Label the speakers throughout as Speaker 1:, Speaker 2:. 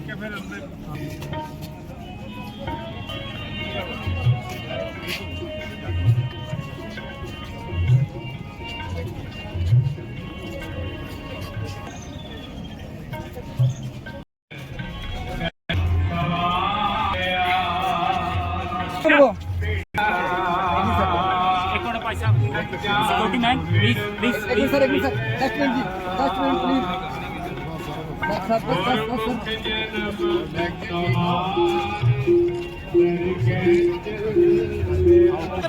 Speaker 1: ਰੱਖ ਕੇ
Speaker 2: ਫਿਰ ਅੰਦਰ
Speaker 3: Security man, please, please, please. Sir, sir, sir. Last minute, please. Last minute, please.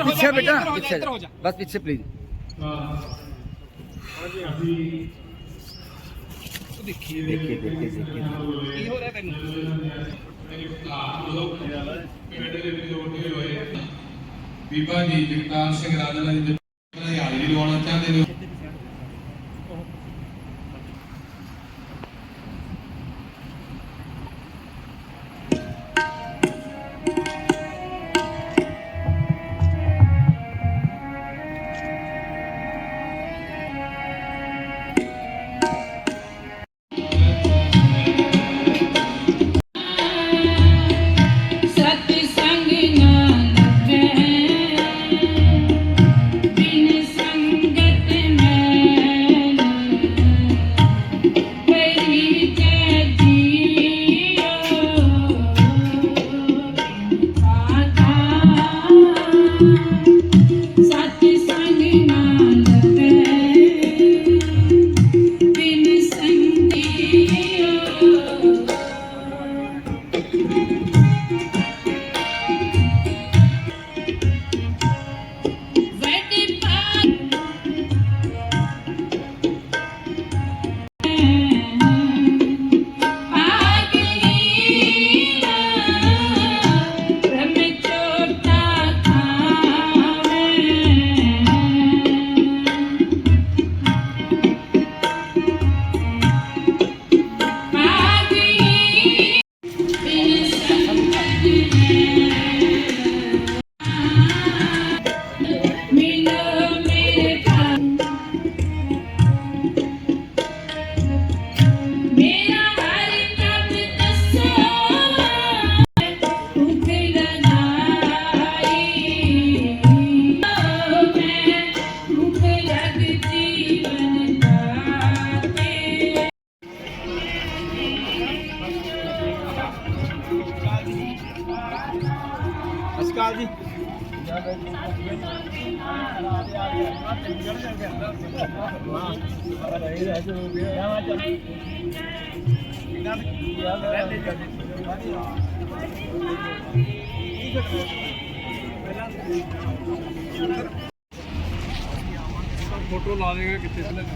Speaker 3: ਪਿੱਛੇ ਬੇਟਾ ਪਿੱਛੇ ਬਸ ਪਿੱਛੇ ਪਲੀਜ਼ ਦੇਖੀ ਦੇਖੀ ਦੇਖੀ
Speaker 2: ਕੀ ਹੋ ਰਿਹਾ ਤੈਨੂੰ ਪਿੰਡ ਦੇ ਵਿੱਚ ਹੋਏ
Speaker 4: ਬੀਬਾ ਜੀ ਜਗਤਾਰ ਸਿੰਘ ਰਾਜਾ ਜੀ ਦੇ ਯਾਦ ਵੀ ਲਵਾਉਣਾ ਚਾਹੁੰਦੇ ਨੇ
Speaker 2: ਅਸਕਾਲ ਜੀ। ਫੋਟੋ ਲਾ ਦੇਗਾ ਕਿੱਥੇ ਸੀ ਲੱਗਾ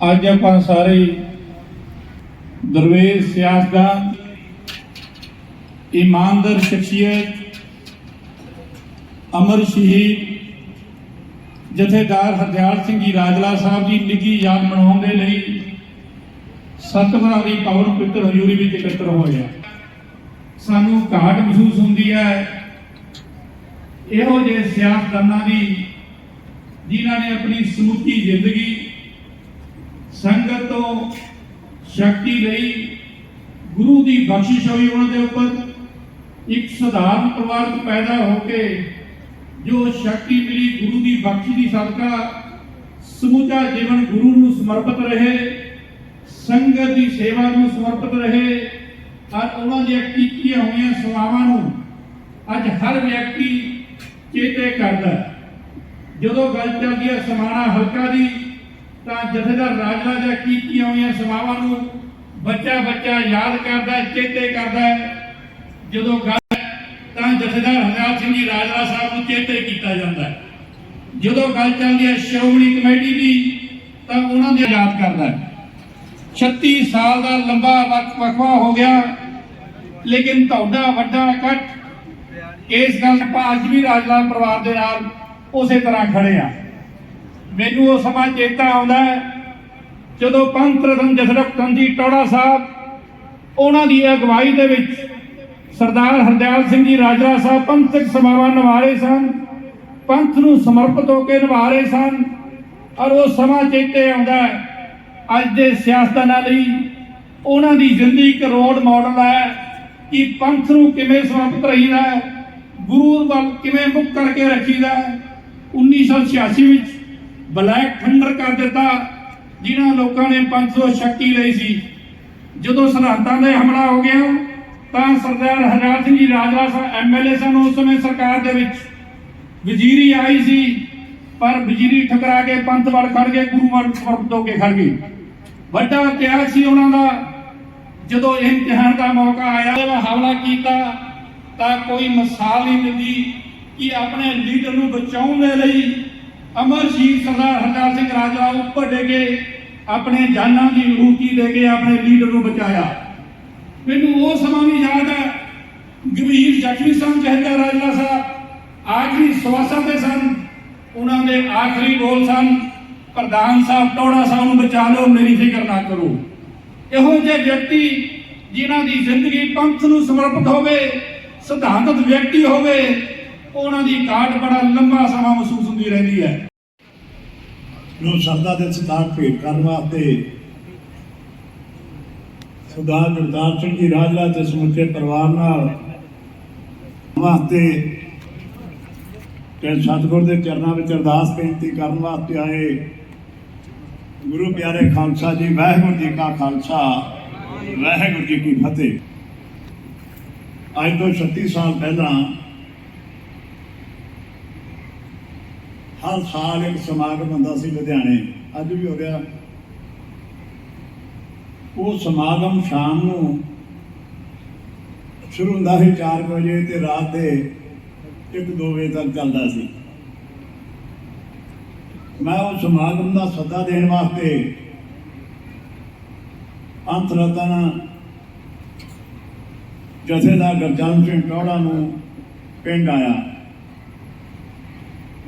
Speaker 1: ਅੱਜ ਆਪਾਂ ਸਾਰੇ ਦਰਵੇਸ਼ ਸਿਆਸਤਦਾਨ ਇਮਾਨਦਾਰ ਸ਼ਖਸੀਅਤ ਅਮਰ ਸ਼ਹੀਦ ਜਥੇਦਾਰ ਹਰਦਿਆਲ ਸਿੰਘ ਜੀ ਰਾਜਲਾ ਸਾਹਿਬ ਦੀ ਨਿੱਘੀ ਯਾਦ ਮਨਾਉਣ ਦੇ ਲਈ ਸਤਿਗੁਰਾਂ ਦੀ ਪਾਵਨ ਪਵਿੱਤਰ ਹਜ਼ੂਰੀ ਵਿੱਚ ਇਕੱਤਰ ਹੋਏ ਆ। ਸਾਨੂੰ ਘਾਟ ਮਹਿਸੂਸ ਹੁੰਦੀ ਹੈ। ਇਹੋ ਜਿਹੇ ਸਿਆਸਤਦਾਨਾਂ ਦੀ ਜਿਨ੍ਹਾਂ ਨੇ ਆਪਣੀ ਸਮੁੱਚੀ ਜ਼ਿੰਦਗੀ ਸੰਗਤ ਤੋਂ ਸ਼ਕਤੀ ਲਈ ਗੁਰੂ ਦੀ ਬਖਸ਼ਿਸ਼ ਹੋਈ, ਉਹਨਾਂ ਦੇ ਉੱਪਰ ਇੱਕ ਸਧਾਰਨ ਪਰਿਵਾਰ ਤੋਂ ਪੈਦਾ ਹੋ ਕੇ ਜੋ ਸ਼ਕਤੀ ਮਿਲੀ ਗੁਰੂ ਦੀ ਬਖਸ਼ੀ ਦੀ ਸਦਕਾ ਸਮੁੱਚਾ ਜੀਵਨ ਗੁਰੂ ਨੂੰ ਸਮਰਪਿਤ ਰਹੇ, ਸੰਗਤ ਦੀ ਸੇਵਾ ਨੂੰ ਸਮਰਪਿਤ ਰਹੇ ਔਰ ਉਹਨਾਂ ਦੀਆਂ ਕੀਤੀਆਂ ਹੋਈਆਂ ਸੇਵਾਵਾਂ ਨੂੰ ਅੱਜ ਹਰ ਵਿਅਕਤੀ ਚੇਤੇ ਕਰਦਾ ਜਦੋਂ ਗੱਲ ਚੱਲਦੀ ਹੈ ਸਮਾਣਾ ਹਲਕਾ ਦੀ, ਤਾਂ ਜਥੇਦਾਰ ਰਾਜਾ ਦੀਆਂ ਕੀਤੀਆਂ ਹੋਈਆਂ ਸੇਵਾਵਾਂ ਨੂੰ ਬੱਚਾ ਬੱਚਾ ਯਾਦ ਕਰਦਾ, ਚੇਤੇ ਕਰਦਾ ਜਦੋਂ ਗੱਲ ਜਥੇਦਾਰ ਹਰਨਾਮ ਸਿੰਘ ਜੀ ਰਾਜਰਾ ਸਾਹਿਬ ਨੂੰ ਚੇਤੇ ਕੀਤਾ ਜਾਂਦਾ ਜਦੋਂ ਗੱਲ ਚੱਲਦੀ ਹੈ ਸ਼੍ਰੋਮਣੀ ਕਮੇਟੀ ਦੀ, ਤਾਂ ਉਹਨਾਂ ਦੀ ਯਾਦ ਕਰਦਾ 36 ਸਾਲ ਦਾ ਲੰਬਾ ਵਕ- ਵਕਫਾ ਹੋ ਗਿਆ, ਲੇਕਿਨ ਤੁਹਾਡਾ ਵੱਡਾ ਇਕੱਠ ਇਸ ਗੱਲ ਆਪਾਂ ਅੱਜ ਵੀ ਰਾਜਲਾ ਪਰਿਵਾਰ ਦੇ ਨਾਲ ਉਸੇ ਤਰ੍ਹਾਂ ਖੜੇ ਆ। ਮੈਨੂੰ ਉਹ ਸਮਾਂ ਚੇਤਾ ਆਉਂਦਾ ਜਦੋਂ ਪੰਥ ਰਤਨ ਜਸਰਕ ਤੰਜੀ ਟੋੜਾ ਸਾਹਿਬ ਉਹਨਾਂ ਦੀ ਅਗਵਾਈ ਦੇ ਵਿੱਚ ਸਰਦਾਰ ਹਰਦਿਆਲ ਸਿੰਘ ਜੀ ਰਾਜਾ ਸਾਹਿਬ ਪੰਥਕ ਸਮਾਵਾਂ ਨਿਭਾ ਰਹੇ ਸਨ। ਪੰਥ ਨੂੰ ਸਮਰਪਿਤ ਹੋ ਕੇ ਨਿਭਾ ਰਹੇ ਸਨ ਔਰ ਉਹ ਸਮਾਂ ਚੇਤੇ ਆਉਂਦਾ ਅੱਜ ਦੇ ਸਿਆਸਤਦਾਨਾਂ ਲਈ ਉਹਨਾਂ ਦੀ ਜ਼ਿੰਦਗੀ ਇੱਕ ਰੋਲ ਮਾਡਲ ਹੈ ਕਿ ਪੰਥ ਨੂੰ ਕਿਵੇਂ ਸਮਰਪਿਤ ਰਹੀਦਾ ਗੁਰੂ ਵੱਲ ਕਿਵੇਂ ਮੁੱਖ ਕਰਕੇ ਰੱਖੀਦਾ ਹੈ। 1986 ਵਿੱਚ ਬਲੈਕ ਥੰਡਰ ਕਰ ਦਿੱਤਾ, ਜਿਨ੍ਹਾਂ ਲੋਕਾਂ ਨੇ ਪੰਥ ਤੋਂ ਸ਼ਕਤੀ ਲਈ ਸੀ। ਜਦੋਂ ਸਰਹੱਦਾਂ ਦੇ ਹਮਲਾ ਹੋ ਗਿਆ ਤਾਂ ਸਰਦਾਰ ਹਰਨਾਮ ਸਿੰਘ ਜੀ ਰਾਜਾ ਸਾਹਿਬ ਐਮਐਲਏ ਸਨ, ਉਸ ਸਮੇਂ ਸਰਕਾਰ ਦੇ ਵਿੱਚ ਵਜ਼ੀਰੀ ਆਈ ਸੀ, ਪਰ ਵਜ਼ੀਰੀ ਠਕਰਾ ਕੇ ਪੰਥ ਵੱਲ ਖੜ ਗਏ, ਗੁਰੂ ਵੱਲ ਸਮਰਪਿਤ ਹੋ ਕੇ ਖੜ ਗਏ। ਵੱਡਾ ਤਿਆਗ ਸੀ ਉਹਨਾਂ ਦਾ। ਜਦੋਂ ਇਮਤਿਹਾਨ ਦਾ ਮੌਕਾ ਆਇਆ ਤੇ ਹਮਲਾ ਕੀਤਾ, ਤਾਂ ਕੋਈ ਮਿਸਾਲ ਨਹੀਂ ਮਿਲਦੀ ਕਿ ਆਪਣੇ ਲੀਡਰ ਨੂੰ ਬਚਾਉਣ ਦੇ ਲਈ ਅਮਰ ਸ਼ਹੀਦ ਸਰਦਾਰ ਹਰਦਾਰ ਸਿੰਘ ਰਾਜਾ ਉੱਪਰ ਡੇਗੇ ਆਪਣੇ ਜਾਨਾਂ ਦੀ ਰੂਤੀ ਦੇ ਕੇ ਆਪਣੇ ਲੀਡਰ ਨੂੰ ਬਚਾਇਆ। ਮੈਨੂੰ ਉਹ ਸਮਾਂ ਵੀ ਯਾਦ ਹੈ, ਗੰਭੀਰ ਜ਼ਖਮੀ ਸਨ ਜਹਦਾ ਰਾਜਾ ਸਾਹਿਬ। ਆਖਰੀ ਸਵਾਸਾਂ ਤੇ ਸਨ, ਉਹਨਾਂ ਦੇ ਆਖਰੀ ਬੋਲ ਸਨ, ਪ੍ਰਧਾਨ ਸਾਹਿਬ ਟੋੜਾ ਸਾਹਿਬ ਨੂੰ ਬਚਾ ਲਓ, ਮੇਰੀ ਫਿਕਰ ਨਾ ਕਰੋ। ਇਹੋ ਜਿਹੇ ਵਿਅਕਤੀ ਜਿਨ੍ਹਾਂ ਦੀ ਜ਼ਿੰਦਗੀ ਪੰਥ ਨੂੰ ਸਮਰਪਿਤ ਹੋਵੇ ਸਿਧਾਂਤਕ ਵਿਅਕਤੀ ਹੋਵੇ, ਉਹਨਾਂ ਦੀ ਕਾਟ ਬੜਾ ਲੰਬਾ ਸਮਾਂ ਮਹਿਸੂਸ ਹੁੰਦੀ ਰਹਿੰਦੀ ਹੈ।
Speaker 5: ਨੂੰ ਸ਼ਰਧਾ ਦੇ ਸਤਾਰ ਭੇਟ ਕਰਨ ਵਾਸਤੇ ਸਰਦਾਰ ਗੁਰਦਾਸ ਸਿੰਘ ਜੀ ਰਾਜਲਾ ਤੇ ਸਮੁੱਚੇ ਪਰਿਵਾਰ ਨਾਲ ਵਾਸਤੇ ਕਿ ਸਤਿਗੁਰ ਦੇ ਚਰਨਾਂ ਵਿੱਚ ਅਰਦਾਸ ਬੇਨਤੀ ਕਰਨ ਵਾਸਤੇ ਆਏ। ਗੁਰੂ ਪਿਆਰੇ ਖਾਲਸਾ ਜੀ, ਵਾਹਿਗੁਰੂ ਜੀ ਕਾ ਖਾਲਸਾ, ਵਾਹਿਗੁਰੂ ਜੀ ਕੀ ਫਤਿਹ। ਅੱਜ ਤੋਂ 36 ਸਾਲ ਪਹਿਲਾਂ ਹਰ ਸਾਲ ਇੱਕ ਸਮਾਗਮ ਹੁੰਦਾ ਸੀ ਲੁਧਿਆਣੇ। ਅੱਜ ਵੀ ਹੋ ਰਿਹਾ ਉਹ ਸਮਾਗਮ ਸ਼ਾਮ ਨੂੰ ਸ਼ੁਰੂ ਹੁੰਦਾ ਸੀ 4 ਵਜੇ ਤੇ ਰਾਤ ਦੇ 1-2 ਵਜੇ ਤੱਕ ਚੱਲਦਾ ਸੀ। ਮੈਂ ਉਹ ਸਮਾਗਮ ਦਾ ਸੱਦਾ ਦੇਣ ਵਾਸਤੇ ਅੰਤ ਰਤਨ ਜਥੇਦਾਰ ਗੁਰਜਨ ਸਿੰਘ ਟੌੜਾ ਨੂੰ ਪਿੰਡ ਆਇਆ।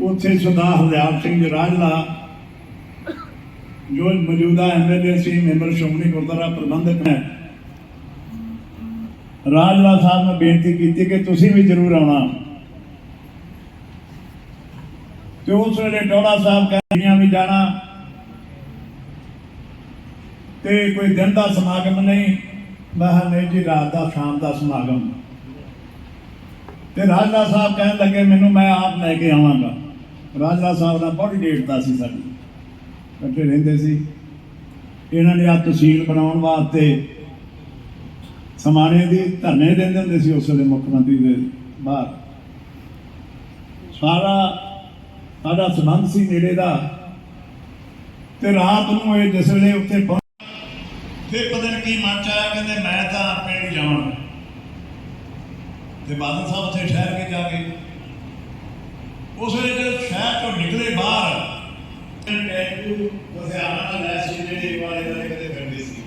Speaker 5: ਉੱਥੇ ਸਰਦਾਰ ਹਰਦਿਆਲ ਸਿੰਘ ਜੀ ਰਾਜਲਾ ਜੋ ਮੌਜੂਦਾ ਐਮਐਲਏ ਸੀ ਮੈਂਬਰ ਸ਼੍ਰੋਮਣੀ ਗੁਰਦੁਆਰਾ ਪ੍ਰਬੰਧਕ ਨੇ ਰਾਜਲਾ ਸਾਹਿਬ ਨੂੰ ਬੇਨਤੀ ਕੀਤੀ ਕਿ ਤੁਸੀਂ ਵੀ ਜ਼ਰੂਰ ਆਉਣਾ। ਤੇ ਉਸ ਵੇਲੇ ਟੋੜਾ ਸਾਹਿਬ ਕਹਿੰਦੀਆਂ ਵੀ ਜਾਣਾ। ਤੇ ਕੋਈ ਦਿਨ ਦਾ ਸਮਾਗਮ ਨਹੀਂ, ਮੈਂ ਕਿਹਾ ਨਹੀਂ ਜੀ, ਰਾਤ ਦਾ, ਸ਼ਾਮ ਦਾ ਸਮਾਗਮ। ਤੇ ਰਾਜਲਾ ਸਾਹਿਬ ਕਹਿਣ ਲੱਗੇ, ਮੈਨੂੰ, ਮੈਂ ਆਪ ਲੈ ਕੇ ਆਵਾਂਗਾ। ਰਾਜਲਾ ਸਾਹਿਬ ਨਾਲ ਬੜੀ ਡੇਟ ਦਾ ਸੀ ਸਾਡੀ। ਇਕੱਠੇ ਰਹਿੰਦੇ ਸੀ। ਇਹਨਾਂ ਨੇ ਆ ਤਹਿਸੀਲ ਬਣਾਉਣ ਵਾਸਤੇ ਸਮਾਣੇ ਦੀ ਧਰਨੇ ਦਿੰਦੇ ਹੁੰਦੇ ਸੀ ਉਸ ਵੇਲੇ ਮੁੱਖ ਮੰਤਰੀ ਦੇ ਬਾਹਰ। ਸਾਰਾ ਸਾਡਾ ਸੰਬੰਧ ਸੀ ਨੇੜੇ ਦਾ। ਤੇ ਰਾਤ ਨੂੰ ਇਹ ਜਿਸ ਵੇਲੇ ਉੱਥੇ ਪਹੁੰਚ ਫਿਰ ਪਤਾ ਨਹੀਂ ਕੀ ਮਨ ਚ ਆਇਆ, ਕਹਿੰਦੇ ਮੈਂ ਤਾਂ ਆਪੇ ਨੂੰ ਜਾਵਾਂ ਤੇ ਬਾਦਲ ਸਾਹਿਬ ਉੱਥੇ ਠਹਿਰ ਕੇ ਜਾ ਕੇ ਉਸ ਵੇਲੇ ਜਦੋਂ ਸ਼ਹਿਰ ਤੋਂ ਨਿਕਲੇ ਬਾਹਰ ਟੈਂਪੂ ਲੁਧਿਆਣਾ ਲੈ ਸੀ, ਜਿਹੜੇ ਵਾਲੇ ਦਾ ਕਦੇ ਫਿਰਦੇ ਸੀ।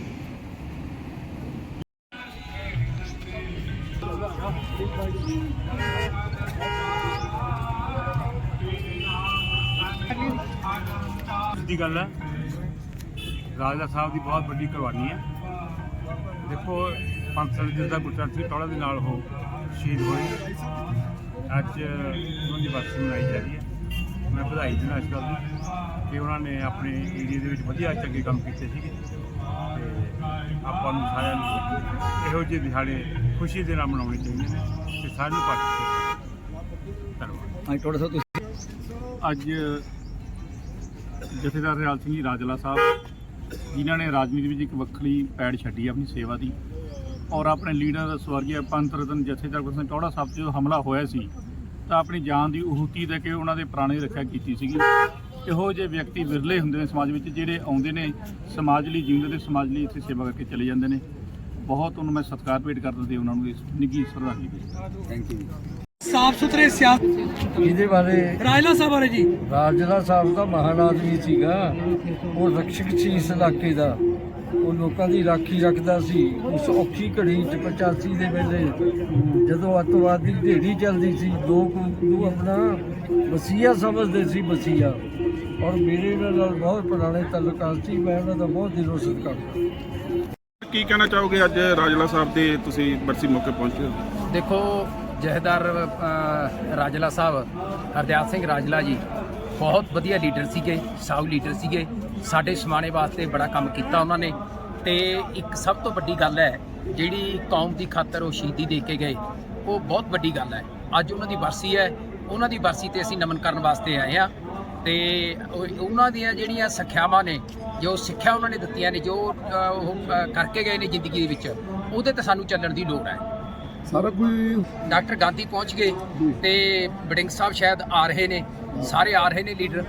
Speaker 2: ਦੀ ਗੱਲ ਹੈ। ਰਾਜਾ ਸਾਹਿਬ ਦੀ ਬਹੁਤ ਵੱਡੀ ਕੁਰਬਾਨੀ ਹੈ। ਦੇਖੋ, ਪੰਜ ਸਾਲ ਜਿਸ ਦਾ ਗੁਰਚਰਨ ਸਿੰਘ ਟੋੜਾ ਦੇ ਨਾਲ ਹੋ ਸ਼ਹੀਦ ਹੋਏ। ਅੱਜ ਉਹਨਾਂ ਦੀ ਬਰਸੀ ਮਨਾਈ ਜਾ ਰਹੀ ਹੈ। ਵਧਾਈ ਦਿੰਦਾ ਇਸ ਗੱਲ ਦੀ ਕਿ ਉਹਨਾਂ ਨੇ ਆਪਣੇ ਏਰੀਆ ਦੇ ਵਿੱਚ ਵਧੀਆ ਚੰਗੇ ਕੰਮ ਕੀਤੇ ਸੀਗੇ। ਤੇ ਆਪਾਂ ਨੂੰ ਸਾਰਿਆਂ ਨੂੰ ਇਹੋ ਜਿਹੇ ਦਿਹਾੜੇ ਖੁਸ਼ੀ ਦੇ ਨਾਲ ਮਨਾਉਣੇ ਚਾਹੀਦੇ ਨੇ ਤੇ ਸਾਰਿਆਂ ਨੂੰ ਪਾਰਟਿਸਿਪੇਟ ਧੰਨਵਾਦ।
Speaker 3: ਅੱਜ ਥੋੜਾ ਸਾ ਤੁਸੀਂ
Speaker 2: ਅੱਜ ਜਥੇਦਾਰ ਰਿਆਲ ਸਿੰਘ ਜੀ ਰਾਜਲਾ ਸਾਹਿਬ ਜਿਨ੍ਹਾਂ ਨੇ ਰਾਜਨੀਤੀ ਵਿੱਚ ਇੱਕ ਵੱਖਰੀ ਪੈੜ ਛੱਡੀ ਆਪਣੀ ਸੇਵਾ ਦੀ ਔਰ ਆਪਣੇ ਲੀਡਰ ਸਵਰਗੀ ਪੰਥ ਰਤਨ ਜਥੇਦਾਰ ਗੁਰਸਿੱਖ ਸਿੰਘ ਟੌੜਾ ਸਾਹਿਬ 'ਤੇ ਹਮਲਾ ਹੋਇਆ ਸੀ ਤਾਂ ਆਪਣੀ ਜਾਨ ਦੀ ਉਹੂਤੀ ਦੇ ਕੇ ਉਹਨਾਂ ਦੇ ਪ੍ਰਾਣੀ ਰੱਖਿਆ ਕੀਤੀ ਸੀਗੀ। ਇਹੋ ਜਿਹੇ ਵਿਅਕਤੀ ਵਿਰਲੇ ਹੁੰਦੇ ਨੇ ਸਮਾਜ ਵਿੱਚ ਜਿਹੜੇ ਆਉਂਦੇ ਨੇ ਸਮਾਜ ਲਈ ਜਿਉਂਦੇ ਤੇ ਸਮਾਜ ਲਈ ਇੱਥੇ ਸੇਵਾ ਕਰਕੇ ਚਲੇ ਜਾਂਦੇ ਨੇ। ਬਹੁਤ ਉਹਨੂੰ ਮੈਂ ਸਤਿਕਾਰ ਭੇਟ ਕਰਦਾ ਤੇ ਉਹਨਾਂ ਨੂੰ ਇਸ ਨਿੱਘੀ ਸ਼ਰਧਾਂਜਲੀ ਭੇਟ
Speaker 3: ਸਾਫ਼ ਸੁਥਰੇ ਸਿਆਸਤ
Speaker 6: ਇਹਦੇ ਬਾਰੇ
Speaker 3: ਰਾਜਲਾ ਸਾਹਿਬ ਬਾਰੇ ਜੀ।
Speaker 6: ਰਾਜਲਾ ਸਾਹਿਬ ਦਾ ਮਹਾਨ ਆਦਮੀ ਸੀਗਾ। ਉਹ ਰਕਸ਼ਕ ਸੀ ਇਸ ਇਲਾਕੇ ਦਾ। ਉਹ ਲੋਕਾਂ ਦੀ ਰਾਖੀ ਰੱਖਦਾ ਸੀ। ਉਸ ਔਖੀ ਘੜੀ ਚ 85 ਦੇ ਵੇਲੇ ਜਦੋਂ ਅੱਤਵਾਦ ਦੀ ਢੇੜੀ ਚੱਲਦੀ ਸੀ ਲੋਕ ਨੂੰ ਆਪਣਾ ਵਸੀਆ ਸਮਝਦੇ ਸੀ ਵਸੀਆ। ਔਰ ਮੇਰੇ ਨਾਲ ਬਹੁਤ ਪੁਰਾਣੇ ਤਾਲੁਕਾਤ ਸੀ ਮੈਂ ਉਹਨਾਂ ਦਾ ਬਹੁਤ ਦਿਲੋਂ ਸਤਿਕਾਰ ਕਰਦਾ।
Speaker 7: ਕੀ ਕਹਿਣਾ ਚਾਹੋਗੇ ਅੱਜ ਰਾਜਲਾ ਸਾਹਿਬ ਦੇ ਤੁਸੀਂ ਬਰਸੀ ਮੌਕੇ ਪਹੁੰਚੇ ਹੋ?
Speaker 8: ਦੇਖੋ ਜਹੇਦਾਰ ਰਾਜਲਾ ਸਾਹਿਬ ਹਰਦਿਆਲ ਸਿੰਘ ਰਾਜਲਾ ਜੀ ਬਹੁਤ ਵਧੀਆ ਲੀਡਰ ਸੀਗੇ ਸਾਊ ਲੀਡਰ ਸੀਗੇ। ਸਾਡੇ ਸਮਾਣੇ ਵਾਸਤੇ ਬੜਾ ਕੰਮ ਕੀਤਾ ਉਹਨਾਂ ਨੇ। ਤੇ ਇੱਕ ਸਭ ਤੋਂ ਵੱਡੀ ਗੱਲ ਹੈ ਜਿਹੜੀ ਕੌਮ ਦੀ ਖਾਤਰ ਉਹ ਸ਼ਹੀਦੀ ਦੇ ਕੇ ਗਏ ਉਹ ਬਹੁਤ ਵੱਡੀ ਗੱਲ ਹੈ। ਅੱਜ ਉਹਨਾਂ ਦੀ ਬਰਸੀ ਹੈ ਉਹਨਾਂ ਦੀ ਬਰਸੀ ਤੇ ਅਸੀਂ ਨਮਨ ਕਰਨ ਵਾਸਤੇ ਆਏ ਆ ਤੇ ਉਹ- ਉਹਨਾਂ ਦੀਆਂ ਜਿਹੜੀਆਂ ਸਿੱਖਿਆਵਾਂ ਨੇ ਜੋ ਸਿੱਖਿਆ ਉਹਨਾਂ ਨੇ ਦਿੱਤੀਆਂ ਨੇ ਜੋ ਉਹ ਕਰਕੇ ਗਏ ਨੇ ਜ਼ਿੰਦਗੀ ਦੇ ਵਿੱਚ ਉਹਦੇ ਤੇ ਸਾਨੂੰ ਚੱਲਣ ਦੀ ਲੋੜ ਹੈ।
Speaker 7: ਸਾਰਾ ਕੋਈ
Speaker 8: ਡਾਕਟਰ ਗਾਂਧੀ ਪਹੁੰਚ ਗਏ ਤੇ ਬਡਿੰਗ ਸਾਹਿਬ ਸ਼ਾਇਦ ਆ ਰਹੇ ਨੇ ਸਾਰੇ ਆ ਰਹੇ ਨੇ ਲੀਡਰ।